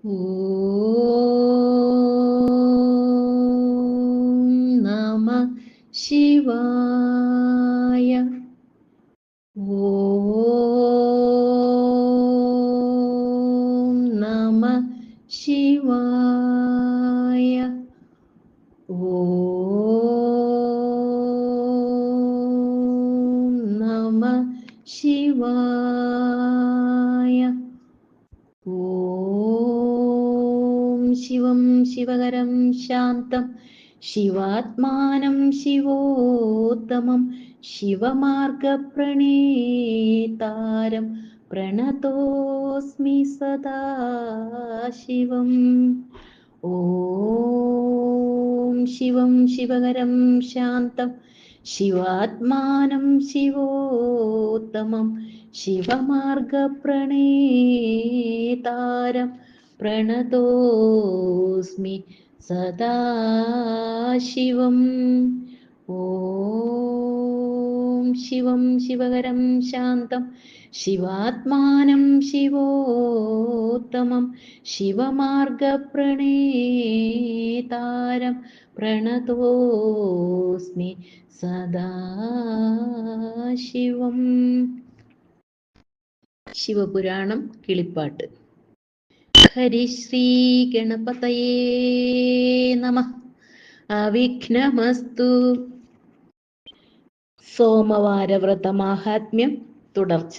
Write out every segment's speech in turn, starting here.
ഓം നമ ശിവായ ശിവകരം ശാന്തം. ശിവാത്മാനം ശിവോത്തമം. ശിവമാർഗപ്രണേതാരം പ്രണതോസ്മി സദാശിവം ഓം ശിവം ശിവകരം ശാന്തം. ശിവാത്മാനം ശിവോത്തമം. ശിവമാർഗപ്രണേതാരം പ്രണതോസ്മി സദാശിവം. ഓം ശിവം ശിവകരം ശാന്തം. ശിവാത്മാനം ശിവോത്തമം. ശിവമാർഗപ്രണേതാരം പ്രണതോസ്മി സദാശിവം. ശിവപുരാണം കിളിപ്പാട്ട്. ഹരിശ്രീ ഗണപതയേ നമ അവിഘ്നമസ്തു സോമവാരവ്രത മാഹാത്മ്യം തുടർച്ച।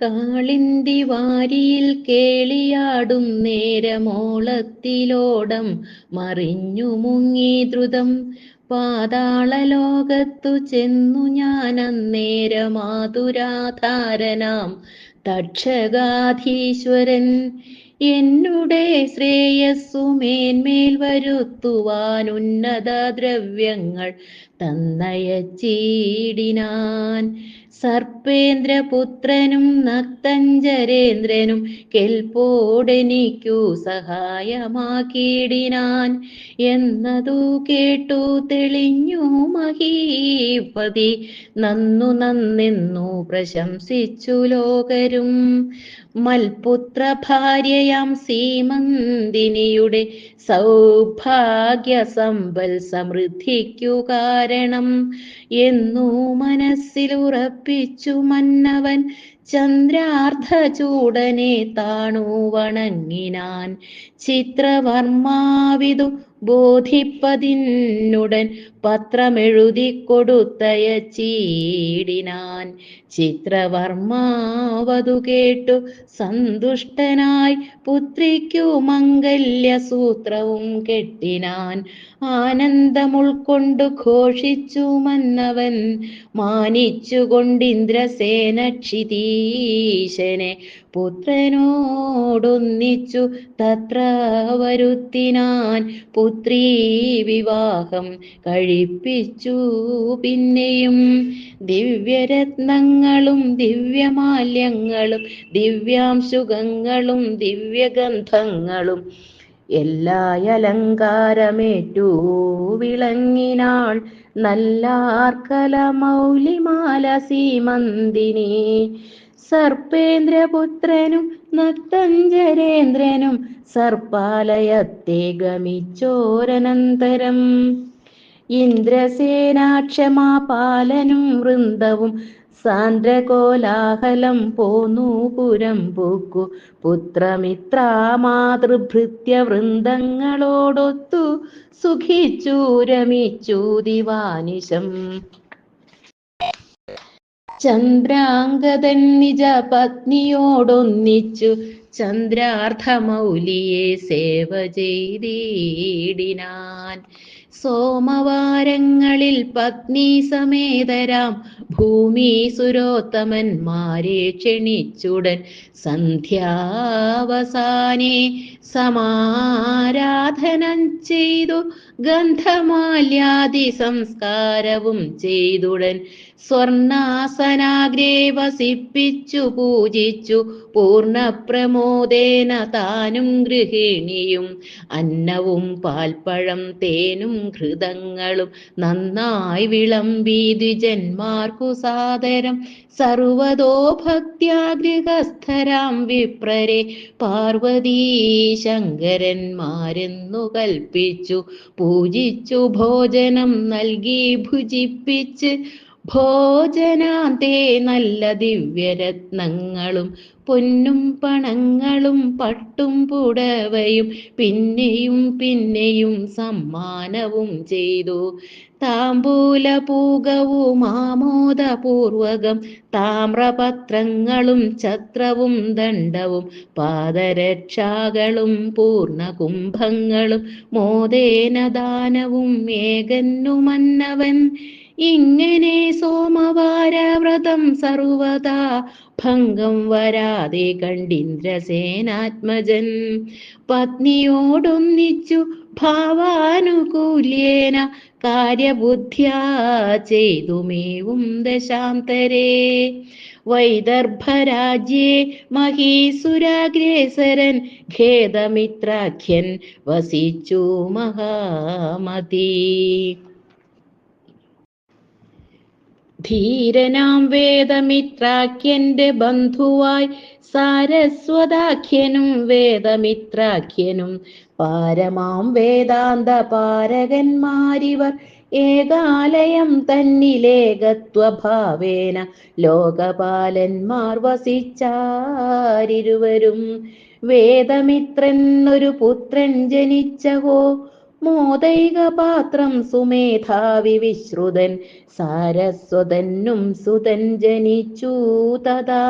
കാളിന്തി വാരിയിൽ കേളിയാടും നേരമോളത്തിലോടം മറിഞ്ഞു മുങ്ങി ദ്രുതം പാതാളലോകത്തു ചെന്നു ഞാൻ അന്നേരമാതുരാധാരനാം തക്ഷകാധീശ്വരൻ എന്നുടെ ശ്രേയസ്സു മേന്മേൽ വരുത്തുവാൻ ഉന്നത ദ്രവ്യങ്ങൾ തന്നയച്ചീടിനാൻ. സർപ്പേന്ദ്രപുത്രനും നക്തഞ്ചരേന്ദ്രനും കെൽപ്പോടെനിക്കു സഹായമാക്കിയിടിനാൻ. എന്നതു കേട്ടു തെളിഞ്ഞു മഹീപതി. നന്നു നന്നെന്നു പ്രശംസിച്ചു ലോകരും. മൽപുത്ര ഭാര്യയാം സീമന്തിനിയുടെ സൗഭാഗ്യ സമ്പൽ സമൃദ്ധിക്കു കാരണം എന്നു മനസ്സിലുറപ്പിച്ചു മന്നവൻ ചന്ദ്രാർദ്ധചൂടനെ താണു വണങ്ങിനാൻ ചിത്രവർമാവിതു ബോധിപ്പതിനുടൻ പത്രമെഴുതി കൊടുത്തയച്ചീടിനാൻ ചിത്രവർമാവതു കേട്ടു സന്തുഷ്ടനായി പുത്രിക്കു മംഗല്യസൂത്രവും കെട്ടിനാൻ ആനന്ദമുൾക്കൊണ്ടു ഘോഷിച്ചു മന്നവൻ മാനിച്ചുകൊണ്ടിന്ദ്രസേന ക്ഷിതീശനെ പുത്രനോടൊന്നിച്ചു തത്ര വരുത്തിനാൻ പുത്രീ വിവാഹം കഴിപ്പിച്ചു. പിന്നെയും ദിവ്യരത്നങ്ങളും ദിവ്യമാല്യങ്ങളും ദിവ്യാംശുഖങ്ങളും ദിവ്യഗന്ധങ്ങളും എല്ലാ അലങ്കാരമേറ്റു വിളങ്ങിനാൾ നല്ലാർക്കല മൗലിമാല സീമന്തിനി സർപ്പേന്ദ്രപുത്രനും നക്തഞ്ചരേന്ദ്രനും സർപ്പാലയത്തെ ഗമിച്ചോരനന്തരം. ഇന്ദ്രസേനാക്ഷമാ പാലനും വൃന്ദവും സാന്ദ്രകോലാഹലം പോന്നു പുരം പൂക്കു പുത്രമിത്രാമാതൃഭൃത്യ വൃന്ദങ്ങളോടൊത്തു സുഖിച്ചു ദിവാനിശം. ചന്ദ്രാംഗതൻ നിജ പത്നിയോടൊന്നിച്ചു ചന്ദ്രാർദ്ധമൗലിയെ സേവ ചെയ്തിടിനാൻ. സോമവാരങ്ങളിൽ പത്നി സമേതരാം ഭൂമി സുരോത്തമന്മാരെ ക്ഷണിച്ചുടൻ സന്ധ്യാവസാനെ സമാരാധനം ചെയ്തു ഗന്ധമാല്യാദി സംസ്കാരവും ചെയ്തുടൻ സ്വർണാസനാഗ്രേ വസിപ്പിച്ചു പൂജിച്ചു പൂർണ പ്രമോദേന താനും ഗൃഹിണിയും. അന്നവും പാൽപ്പഴം തേനും ഘൃതങ്ങളും നന്നായി വിളമ്പി ദ്വിജന്മാർക്കു സാദരം. സർവതോ ഭക്ത്യാഗൃഹസ്ഥരാം വിപ്രരെ പാർവതീ ശങ്കരന്മാരെന്നു കൽപ്പിച്ചു. പൂജിച്ചു ഭോജനം നൽകി ഭുജിപ്പിച്ച് ഭോജനാന്തേ നല്ല ദിവ്യരത്നങ്ങളും പൊന്നും പണങ്ങളും പട്ടും പുടവയും പിന്നെയും പിന്നെയും സമ്മാനവും ചെയ്തു. താമ്പൂലപൂകവും ആമോദപൂർവകം താമ്രപത്രങ്ങളും ഛത്രവും ദണ്ഡവും പാദരക്ഷാകളും പൂർണകുംഭങ്ങളും മോദേന ദാനവും ഇങ്ങനെ സോമവാരവ്രതം സർവതാ ഭംഗം വരാതെ കണ്ടിന്ദ്രസേനാത്മജൻ. പത്നിയോടൊന്നിച്ചു ഭാവാനുകൂല്യേന കാര്യബുദ്ധ്യാ ചെയ്തുമേവും ദശാന്തരേ. വൈദർഭരാജ്യേ മഹീസുരാഗ്രേസരൻ ഖേദമിത്രാഖ്യൻ വസിച്ചു മഹാമതി. ധീരനാം വേദമിത്രാഖ്യന്റെ ബന്ധുവായി സാരസ്വതാഖ്യനും വേദമിത്രാഖ്യനും. പാരമാം വേദാന്ത പാരകന്മാരിവർ ഏകാലയം തന്നിലേകത്വഭാവേന ലോകപാലന്മാർ വസിച്ചാരിരുവരും. വേദമിത്രൻ ഒരു പുത്രൻ ജനിച്ചഹോ മോദൈകപാത്രം സുമേധാവി വിശ്രുതൻ സാരസ്വതനും സുതൻ ജനിച്ചു തഥാ.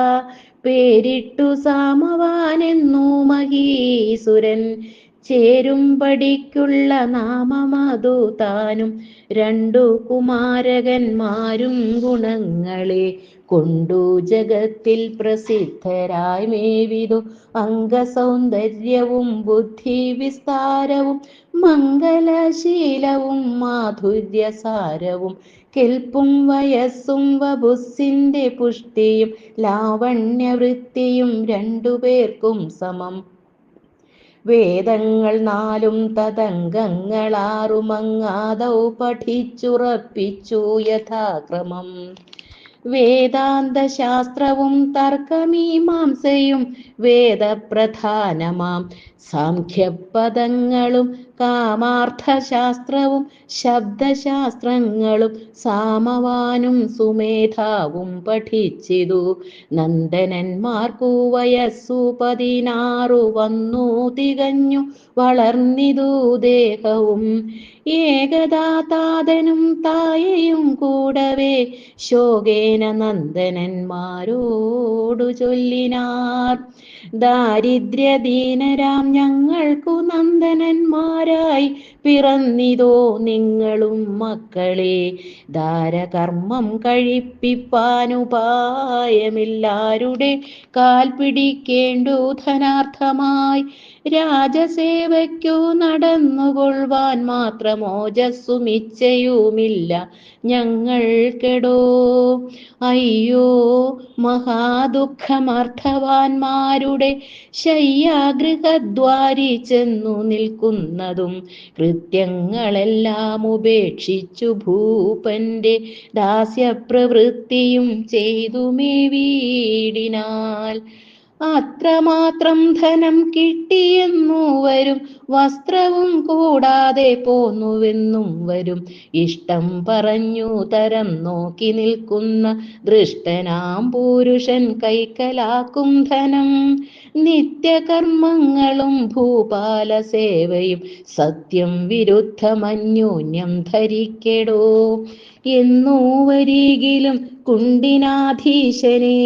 പേരിട്ടു സാമവാനെന്നു മഹീസുരൻ ചേരും പടിക്കുള്ള നാമമതു താനും. രണ്ടു കുമാരകന്മാരും ഗുണങ്ങളെ കൊണ്ടു ജഗത്തിൽ പ്രസിദ്ധരായി മേവിതു അംഗസൗന്ദര്യവും ബുദ്ധി വിസ്താരവും മംഗലശീലവും മാധുര്യസാരവും കെൽപ്പും വയസ്സും വബുസ്സിന്റെ പുഷ്ടിയും ലാവണ്യവൃത്തിയും രണ്ടുപേർക്കും സമം. വേദങ്ങൾ നാലും തതംഗങ്ങളാറുമങ്ങാതൗ പഠിച്ചുറപ്പിച്ചു യഥാക്രമം. വേദാന്തശാസ്ത്രവും തർക്കമീമാംസയും വേദപ്രധാനമാം. സാഖ്യപദങ്ങളും കാമാർത്ഥശാസ്ത്രവും ശബ്ദശാസ്ത്രങ്ങളും സാമവാനും സുമേധാവും പഠിച്ചിതു. നന്ദനന്മാർക്കു വയസ്സു പതിനാറു വന്നു തികഞ്ഞു വളർന്നിതു ദേഹവും. ഏകദാ താതനും തായയും കൂടവേ ശോകേന നന്ദനന്മാരോടു ചൊല്ലിനാർ. ദാരിദ്ര്യദീനരാം ഞങ്ങൾക്കു നന്ദനന്മാരായി പിറന്നിതോ നിങ്ങളും മക്കളെ. ദാരകർമ്മം കഴിപ്പിപ്പാനുപായമില്ലാരുടെ കാൽ പിടിക്കേണ്ടു ധനാർത്ഥമായി. രാജസേവയ്ക്കു നടന്നുകൊള്ളുവാൻ മാത്രം ഓജസ്സുമിച്ചയുമില്ല ഞങ്ങൾക്കെടോ അയ്യോ മഹാദുഃഖമർത്ഥവാന്മാരുടെ ശയ്യാഗൃഹദ്വാരി ചെന്നു നിൽക്കുന്നതും കൃത്യങ്ങളെല്ലാം ഉപേക്ഷിച്ചു ഭൂപന്റെ ദാസ്യപ്രവൃത്തിയും ചെയ്തുമേ വീടിനാൽ. അത്രമാത്രം ധനം കിട്ടിയെന്നു വരും വസ്ത്രവും കൂടാതെ പോന്നുവെന്നും വരും. ഇഷ്ടം പറഞ്ഞു തരം നോക്കി നിൽക്കുന്ന ദൃഷ്ടനാം പുരുഷൻ കൈക്കലാക്കും ധനം. നിത്യകർമ്മങ്ങളും ഭൂപാല സേവയും സത്യം വിരുദ്ധമന്യോന്യം ധരിക്കെടോ. എന്നു വരികിലും കുണ്ടിനാധീശനെ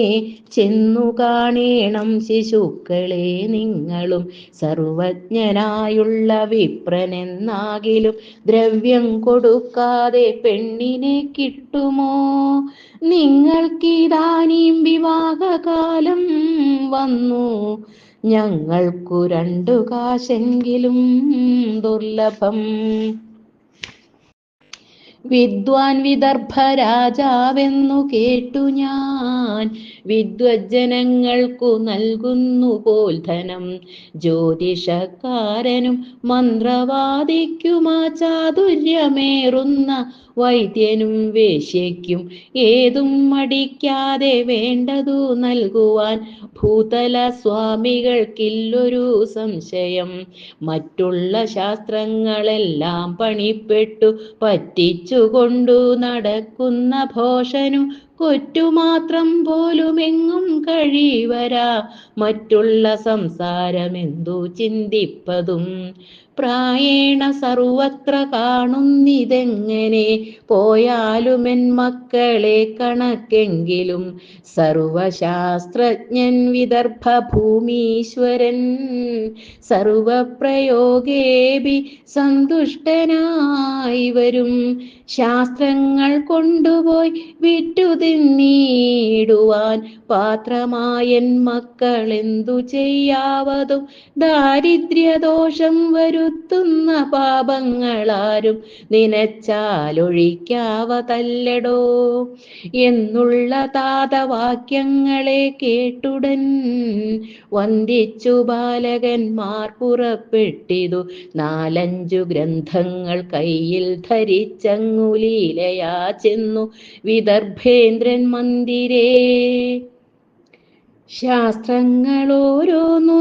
ചെന്നു കാണേണം ശിശുക്കളെ നിങ്ങളും. സർവജ്ഞനായുള്ള വിപ്രനെന്നാകിലും ദ്രവ്യം കൊടുക്കാതെ പെണ്ണിനെ കിട്ടുമോ? നിങ്ങൾക്കിതാനീം വിവാഹകാലം വന്നു. ഞങ്ങൾക്കു രണ്ടു കാശെങ്കിലും ദുർലഭം. വിദ്വാൻ വിദർഭ രാജാവെന്നു കേട്ടു ഞാൻ. വിദ്വജ്ജനങ്ങൾക്കു നൽകുന്നു പോൽ ധനം ജ്യോതിഷക്കാരനും മന്ത്രവാദിക്കുമാ ചാതുര്യമേറുന്ന വൈദ്യനും വേശ്യയ്ക്കും ഏതും മടിക്കാതെ വേണ്ടതു നൽകുവാൻ ഭൂതല സ്വാമികൾക്കില്ലൊരു സംശയം. മറ്റുള്ള ശാസ്ത്രങ്ങളെല്ലാം പണിപ്പെട്ടു പറ്റിച്ചുകൊണ്ടു നടക്കുന്ന ഭോഷനു കൊറ്റുമാത്രം പോലുമെങ്ങും കഴിവരാ. മറ്റുള്ള സംസാരമെന്തു ചിന്തിപ്പതും? പ്രായേണ സർവത്ര കാണുന്നിതെങ്ങനെ? പോയാലുമെൻ മക്കളെ കണക്കെങ്കിലും സർവശാസ്ത്രജ്ഞൻ വിദർഭ ഭൂമീശ്വരൻ സർവപ്രയോഗേബി സന്തുഷ്ടനായി വരും. ശാസ്ത്രങ്ങൾ കൊണ്ടുപോയി വിറ്റു തിന്നിടുവാൻ പാത്രമായൻ മക്കൾ എന്തു ചെയ്യാവതും? ദാരിദ്ര്യദോഷം വരുത്തുന്ന പാപങ്ങളാരും നിനച്ചാലൊഴിക്കാവതല്ലടോ എന്നുള്ള താതവാക്യങ്ങളെ കേട്ടുടൻ വന്ദിച്ചു ബാലകന്മാർ പുറപ്പെട്ടിതു. നാലഞ്ചു ഗ്രന്ഥങ്ങൾ കയ്യിൽ ധരിച്ചങ്ങുലീലയാ ചെന്നു. വിദർഭേന്ദ്രൻ മന്ദിരേ. ശാസ്ത്രങ്ങൾ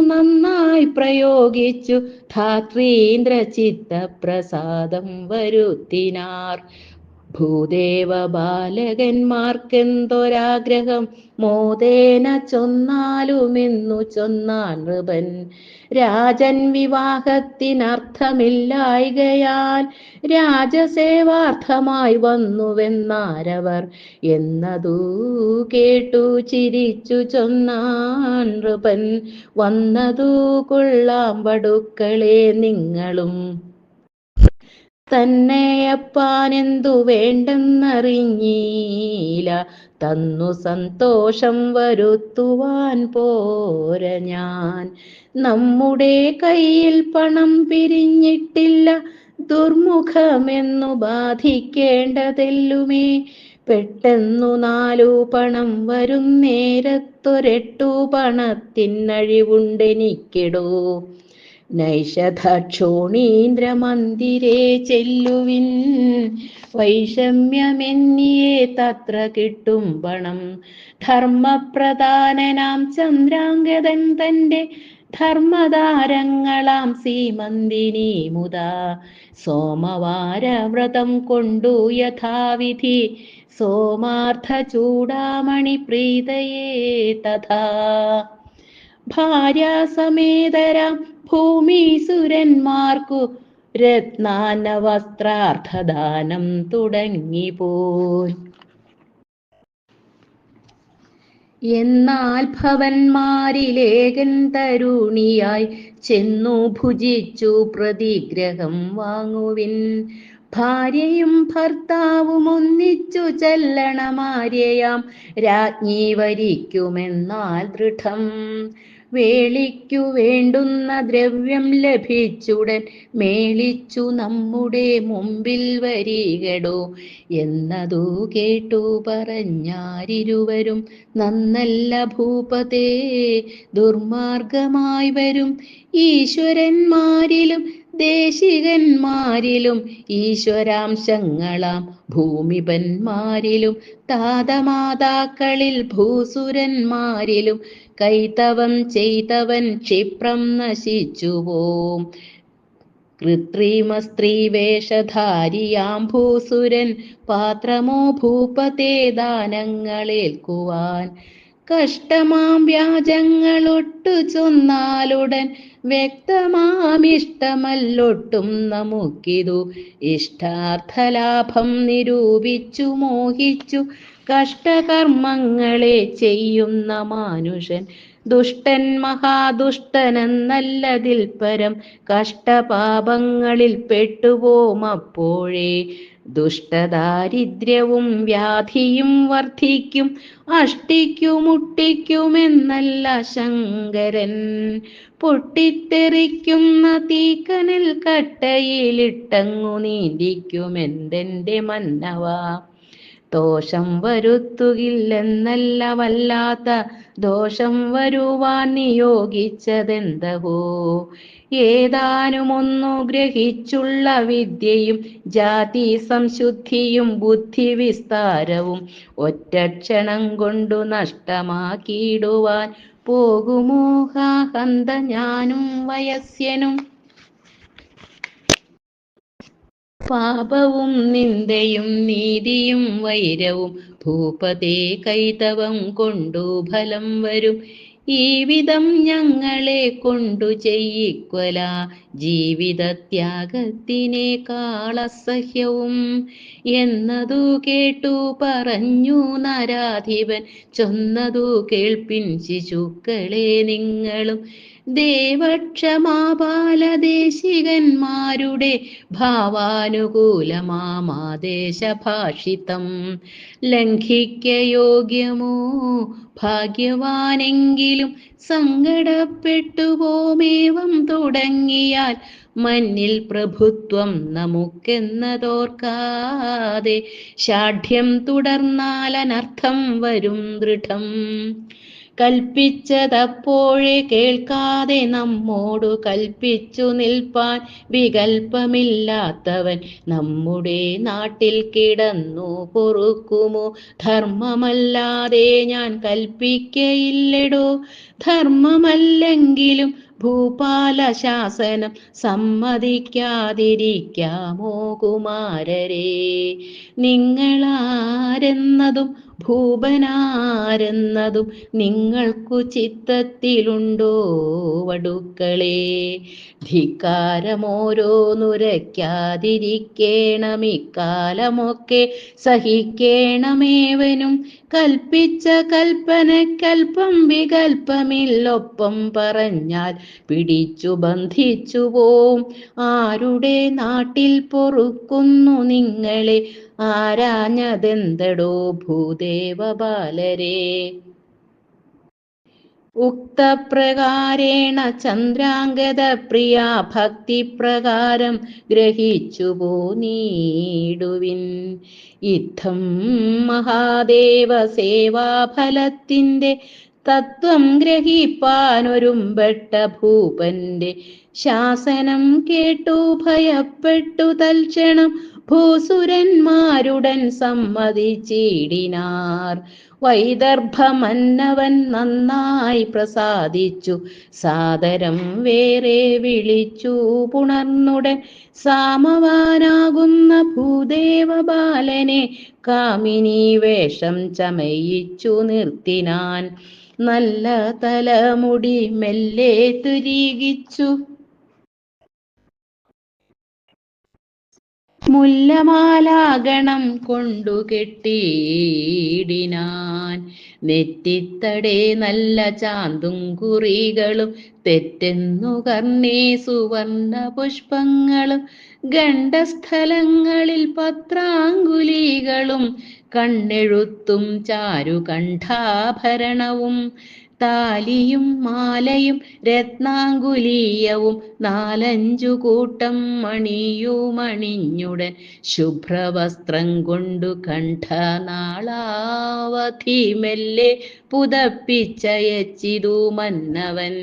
നന്നായി പ്രയോഗിച്ചു. ധാത്രീന്ദ്ര ചിത്തപ്രസാദം വരുത്തിനാർ. ഭൂദേവ ബാലകന്മാർക്കെന്തൊരാഗ്രഹം? മോദേന ചൊന്നാലുമെന്നു ചൊന്നാൻ നൃപൻ. രാജൻ വിവാഹത്തിനർത്ഥമില്ലായികയാൽ രാജസേവാർത്ഥമായി വന്നുവെന്നാരവർ എന്നതു കേട്ടു ചിരിച്ചു ചൊന്നാൻ നൃപൻ. വന്നതു കൊള്ളാം വടുക്കളെ നിങ്ങളും. തന്നെയപ്പാനെന്തു വേണ്ടെന്നറിഞ്ഞീല. തന്നു സന്തോഷം വരുത്തുവാൻ പോര ഞാൻ. നമ്മുടെ കയ്യിൽ പണം പിരിഞ്ഞിട്ടില്ല. ദുർമുഖമെന്നു ബാധിക്കേണ്ടതെല്ലുമേ. പെട്ടെന്നു നാലു പണം വരും നേരത്തൊരെട്ടു പണത്തിനഴിവുണ്ടെനിക്കിടൂ. നൈഷധക്ഷോണീന്ദ്രമന്ദിരേ ചെല്ലുവിൻ. വൈഷമ്യമെന്നിയെ തത്ര കിട്ടും പണം. ധർമ്മപ്രധാനനാം ചന്ദ്രാംഗതൻ തന്റെ ധർമ്മതാരങ്ങളാം സീമന്തിനി മുതാ. സോമവാരവ്രതം കൊണ്ടു യഥാവിധി. സോമാർത്ഥ ചൂടാമണി പ്രീതയേ തഥാ. ഭാര്യാസമേതരാം ഭൂമിസുരന്മാർക്കു രത്നാന വസ്ത്രാർത്ഥദാനം തുടങ്ങിപ്പോയി എന്നാൽ ഭവന്മാരിലേകൻ തരുണിയായി ചെന്നു ഭുജിച്ചു പ്രതിഗ്രഹം വാങ്ങുവിൻ. ഭാര്യയും ഭർത്താവും ഒന്നിച്ചു ചെല്ലണമാര്യയാം രാജ്ഞി വരിക്കുമെന്നാൽ ദൃഢം. വേളിക്കു വേണ്ടുന്ന ദ്രവ്യം ലഭിച്ചുടൻ മേളിച്ചു നമ്മുടെ മുമ്പിൽ വരികടോ എന്നതു കേട്ടു പറഞ്ഞാരിരുവരും. നന്നല്ല ഭൂപതേ ദുർമാർഗമായി വരും. ഈശ്വരന്മാരിലും ദേശികന്മാരിലും ഈശ്വരാംശങ്ങളാം ഭൂമിപന്മാരിലും താതമാതാക്കളിൽ ഭൂസുരന്മാരിലും കൈതവം ചെയ്തവൻ ക്ഷിപ്രം നശിച്ചുപോം. കൃത്രിമ സ്ത്രീ വേഷധാരിയാം ഭൂസുരൻ പാത്രമോ ഭൂപതേ ദാനങ്ങളേൽക്കുവാൻ. കഷ്ടമാം വ്യാജങ്ങളൊട്ടു ചൊന്നാലുടൻ വ്യക്തമാമിഷ്ടമല്ലൊട്ടും നമുക്കിതു. ഇഷ്ടാർത്ഥലാഭം നിരൂപിച്ചു മോഹിച്ചു കഷ്ടകർമ്മങ്ങളെ ചെയ്യുന്ന മാനുഷൻ ദുഷ്ടൻ മഹാദുഷ്ടനെന്നല്ലതിൽ പരം കഷ്ടപാപങ്ങളിൽ പെട്ടുപോം അപ്പോഴേ. ദുഷ്ടദാരിദ്ര്യവും വ്യാധിയും വർദ്ധിക്കും അഷ്ടിക്കുമുട്ടിക്കുമെന്നല്ല ശങ്കരൻ. പൊട്ടിത്തെറിക്കുന്ന തീക്കനൽ കട്ടയിലിട്ടങ്ങു നീന്തിക്കുമെന്തെന്റെ മന്നവ. ദോഷം വരുത്തുകില്ലെന്നല്ല വല്ലാത്ത ദോഷം വരുവാൻ നിയോഗിച്ചതെന്തവോ? ഏതാനുമൊന്നു ഗ്രഹിച്ചുള്ള വിദ്യയും ജാതി സംശുദ്ധിയും ബുദ്ധി വിസ്താരവും ഒറ്റക്ഷണം കൊണ്ടു നഷ്ടമാക്കിയിടുവാൻ പോകുമോഹാഹന്ത ഞാനും വയസ്യനും പാപവും നിന്ദയും നീതിയും വൈരവും ഭൂപതേ കൈതവം കൊണ്ടു ഫലം വരും. ഈ വിധം ഞങ്ങളെ കൊണ്ടു ചെയ്യിക്കൊല. ജീവിതത്യാഗത്തിനേക്കാളസഹ്യവും എന്നതു കേട്ടു പറഞ്ഞു നരാധിപൻ. ചൊന്നതു കേൾപ്പിൻ ശിശുക്കളെ നിങ്ങളും. ദേവക്ഷമാപാലദേശികന്മാരുടെ ഭാവാനുകൂലമാദേശഭാഷിതം ലംഘിക്കയോഗ്യമോ ഭാഗ്യവാനെങ്കിലും സങ്കടപ്പെട്ടു പോമേവം തുടങ്ങിയാൽ മഞ്ഞിൽ പ്രഭുത്വം നമുക്കെന്നതോർക്കാതെ ഷാഠ്യം തുടർന്നാൽ അനർത്ഥം വരും ദൃഢം. കൽപ്പിച്ചതപ്പോഴേ കേൾക്കാതെ നമ്മോടു കൽപ്പിച്ചു നിൽപ്പാൻ വികൽപ്പമില്ലാത്തവൻ നമ്മുടെ നാട്ടിൽ കിടന്നു പൊറുക്കുമോ? ധർമ്മമല്ലാതെ ഞാൻ കൽപ്പിക്കയില്ലടോ? ധർമ്മമല്ലെങ്കിലും ഭൂപാല ശാസനം സമ്മതിക്കാതിരിക്കാമോ കുമാരരെ? നിങ്ങളാരെന്നതും ഭൂപനാരെന്നതും നിങ്ങൾക്കു ചിത്തത്തിലുണ്ടോ വടുക്കളെ? ധിക്കാരമോരോന്നുരയ്ക്കാതിരിക്കേണമിക്കാലമൊക്കെ സഹിക്കേണമേവനും. കൽപ്പിച്ച കൽപ്പനക്കൽപ്പം വികൽപ്പമില്ലൊപ്പം പറഞ്ഞാൽ പിടിച്ചു ബന്ധിച്ചു പോവും. ആരുടെ നാട്ടിൽ പൊറുക്കുന്നു നിങ്ങളെ? ആരാഞ്ഞതെന്തടോ ഭൂദേവ ബാലരെ ഉക്തപ്രകാരേണ ചന്ദ്രാംഗത പ്രിയ ഭക്തിപ്രകാരം ഗ്രഹിച്ചു പോനീടുവിൻ ഇത്തം മഹാദേവ സേവാഫലത്തിന്റെ തത്വം ഗ്രഹിപ്പാനൊരുമ്പെട്ട ഭൂപന്റെ ശാസനം കേട്ടു ഭയപ്പെട്ടു തൽക്ഷണം ഭൂസുരന്മാരുടൻ സമ്മതിച്ചിടിനാർ വൈദർഭമന്നവൻ നന്നായി പ്രസാദിച്ചു. സാദരം വേറെ വിളിച്ചു. പുണർന്നുടൻ സാമവാനാകുന്ന ഭൂദേവ ബാലനെ കാമിനി വേഷം ചമയിച്ചു നിർത്തിനാൻ. നല്ല തലമുടി മെല്ലെ തുരീകിച്ചു. മുല്ലമാലാഗണം കൊണ്ടു കെട്ടിയിടിനാൻ. നെറ്റിത്തടേ നല്ല ചാന്തും കുറികളും തെറ്റെന്നു കർണേ സുവർണ പുഷ്പങ്ങളും. ഗണ്ഡസ്ഥലങ്ങളിൽ പത്രാങ്കുലികളും കണ്ണെഴുത്തും ചാരുകണ്ഠാഭരണവും. താലിയും മാലയും രത്നാങ്കുലീയവും നാലഞ്ചു കൂട്ടം മണിയുമണിഞ്ഞുടൻ ശുഭ്രവസ്ത്രം കൊണ്ടു കണ്ഠനാളാവധി മെല്ലെ പുതപ്പിച്ചയച്ചിതു മന്നവൻ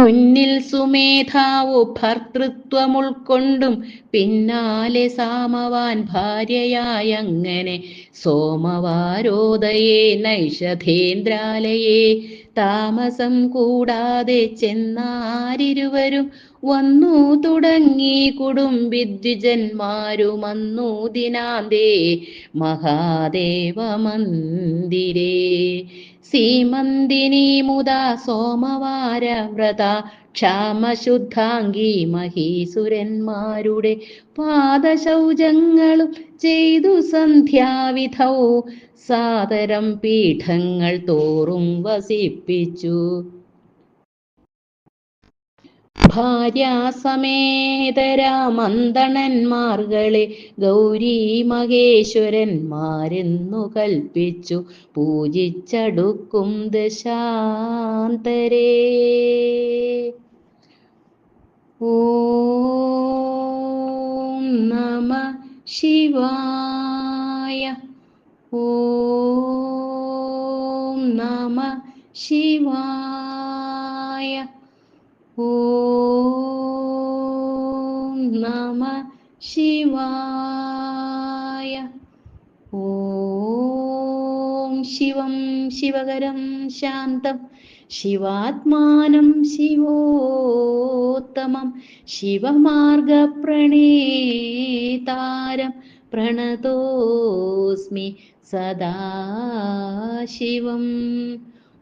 മുന്നിൽ സുമേധാവു ഭർത്തൃത്വം ഉൾക്കൊണ്ടും പിന്നാലെ സാമവാൻ ഭാര്യയായങ്ങനെ സോമവാരോദയേ നൈഷധേന്ദ്രാലയേ. താമസം കൂടാതെ ചെന്നാരിരുവരും വന്നു തുടങ്ങി കുടുംബിദ്വിജന്മാരുമന്നു ദിനാന്തേ. മഹാദേവ മന്ദിരേ. സീമന്തിനി മുദാ സോമവാര വ്രത ക്ഷാമശുദ്ധാംഗി മഹീസുരന്മാരുടെ പാദശൗചങ്ങളും ചെയ്തു സന്ധ്യാവിധൗ. സാദരം പീഠങ്ങൾ തോറും വസിപ്പിച്ചു. ഭാര്യാസമേതരാമന്തണന്മാർകളെ ഗൗരി മഹേശ്വരന്മാരെന്നു കൽപ്പിച്ചു പൂജിച്ചടുക്കും ദശാന്തരേ. ഓം നമ ശിവായ. ഓം നമ ശിവായ. ॐ नाम शिवाय। ॐ शिवं शिवकरं शान्तं शिवात्मानं शिवोत्तमं शिवमार्गप्रणेतारं प्रणतोऽस्मि सदा शिवम्